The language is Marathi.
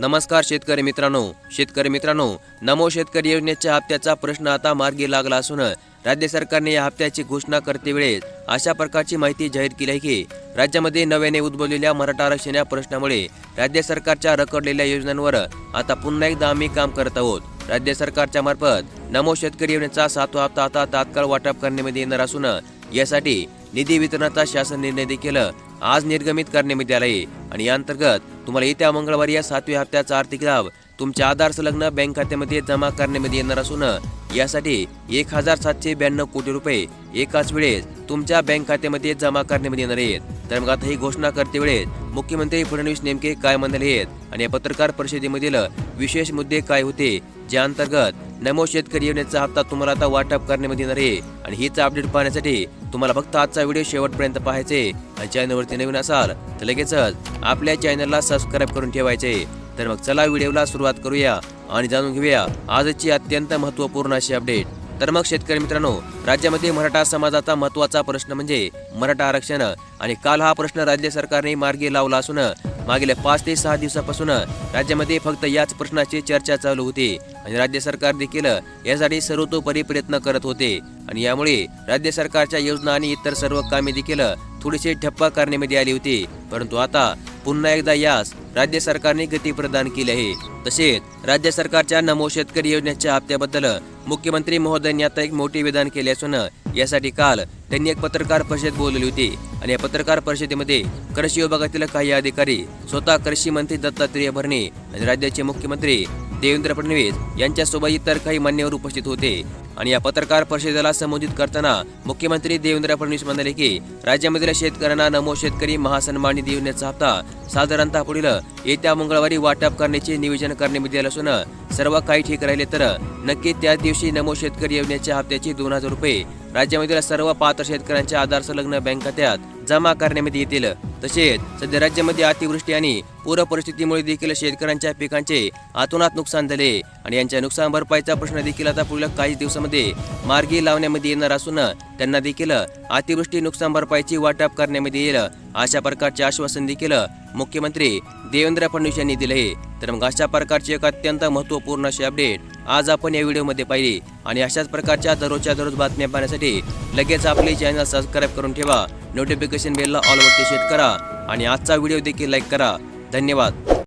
नमस्कार शेतकरी मित्रांनो. शेतकरी मित्रांनो नमो शेतकरी योजनेच्या हप्त्याचा प्रश्न आता मार्गी लागला असून राज्य सरकारने या हप्त्याची घोषणा करते वेळेस अशा प्रकारची माहिती जाहीर केली आहे की राज्यामध्ये नव्याने उद्भवलेल्या मराठा आरक्षण या प्रश्नामुळे राज्य सरकारच्या रखडलेल्या योजनांवर आता पुन्हा एकदा आम्ही काम करत आहोत. राज्य सरकारच्या मार्फत नमो शेतकरी योजनेचा सातवा हप्ता आता तात्काळ वाटप करण्यामध्ये येणार असून यासाठी निधी वितरणाचा शासन निर्णय देखील आज निर्गमित करण्यात आला. आहे आणि या अंतर्गत तुम्हाला येत्या मंगळवारी या सातव्या हप्त्याचा आर्थिक लाभ तुमच्या आधार संलग्न बँक खात्यामध्ये जमा करण्यामध्ये येणार असून यासाठी एक हजार सातशे ब्याण्णव कोटी रुपये एकाच वेळेस तुमच्या बँक खात्यामध्ये जमा करण्यामध्ये येणार आहेत. तर मग आता ही घोषणा करते वेळेस मुख्यमंत्री फडणवीस नेमके काय म्हणाले आहेत? आणि या पत्रकार परिषदेमधील विशेष मुद्दे काय होते? ज्या अंतर्गत नमो शेतकरी योजनेचा हप्ता तुम्हाला आता वाटप करण्यामध्ये येणार आहे. आणि हीच अपडेट पाहण्यासाठी तुम्हाला फक्त आजचा व्हिडिओ शेवटपर्यंत पाहायचे आणि चॅनलवरती नवीन असाल तर लगेचच आपल्या चॅनलला सबस्क्राईब करून ठेवायचे तर मग चला व्हिडिओला सुरुवात करूया आणि जाणून घेऊया आजची अत्यंत महत्त्वपूर्ण अशी अपडेट तर मग शेतकरी मित्रांनो राज्यामध्ये मराठा समाजाचा महत्त्वाचा प्रश्न म्हणजे मराठा आरक्षण. आणि काल हा प्रश्न राज्य सरकारने मार्गी लावला असून मागील पाच ते सहा दिवसापासून राज्यामध्ये फक्त याच प्रश्नाची चर्चा चालू होती. आणि राज्य सरकार देखील यासाठी सर्वतोपरी प्रयत्न करत होते. आणि यामुळे राज्य सरकारच्या योजना आणि इतर सर्व कामे देखील थोडीशी ठप्पा करण्यामध्ये आली होती. परंतु आता पुन्हा एकदा यास राज्य सरकारने गती प्रदान केली आहे. तसेच राज्य सरकारच्या नमो शेतकरी योजनेच्या हप्त्याबद्दल मुख्यमंत्री महोदयांनी आता एक मोठे विधान केले असून यासाठी काल त्यांनी एक पत्रकार परिषद बोलवली होती. आणि या पत्रकार परिषदेमध्ये कृषी विभागातील काही अधिकारी स्वतः कृषी मंत्री दत्तात्रेय भरणे आणि राज्याचे मुख्यमंत्री देवेंद्र फडणवीस यांच्यासोबत इतर काही मान्यवर उपस्थित होते. आणि या पत्रकार परिषदेला संबोधित करताना मुख्यमंत्री देवेंद्र फडणवीस म्हणाले की राज्यामधील शेतकऱ्यांना नमो शेतकरी महासन्मान निधी योजनेचा हप्ता साधारणतः पुढील येत्या मंगळवारी वाटप करण्याचे नियोजन करण्यात आले असून सर्व काही ठीक राहिले तर नक्की त्या दिवशी नमो शेतकरी योजनेच्या हप्त्याची दोन हजार रुपये राज्यामधील सर्व पात्र शेतकऱ्यांच्या आधार संलग्न बँक खात्यात जमा करण्यामध्ये येतील. तसेच सध्या राज्यामध्ये अतिवृष्टी आणि पूर परिस्थितीमुळे देखील शेतकऱ्यांच्या पिकांचे आतोनात नुकसान झाले आणि यांच्या नुकसान भरपाईचा प्रश्न देखील आता पुढील काही दिवसामध्ये मार्गी लावण्यामध्ये येणार असून त्यांना देखील अतिवृष्टी नुकसान भरपाईची वाटप करण्यामध्ये येईल. अशा प्रकारचे आश्वासन देखील मुख्यमंत्री देवेंद्र फडणवीस यांनी दिले तर मग अशा प्रकारची एक अत्यंत महत्त्वपूर्ण अशी अपडेट आज आपण या व्हिडिओमध्ये पाहिली आणि अशाच प्रकारच्या दररोजच्या दररोज बातम्या पाहण्यासाठी लगेच आपले चॅनल सबस्क्राईब करून ठेवा. नोटिफिकेशन बेलला ऑलवरती सेट करा आणि आजचा व्हिडिओ देखील लाईक करा. धन्यवाद.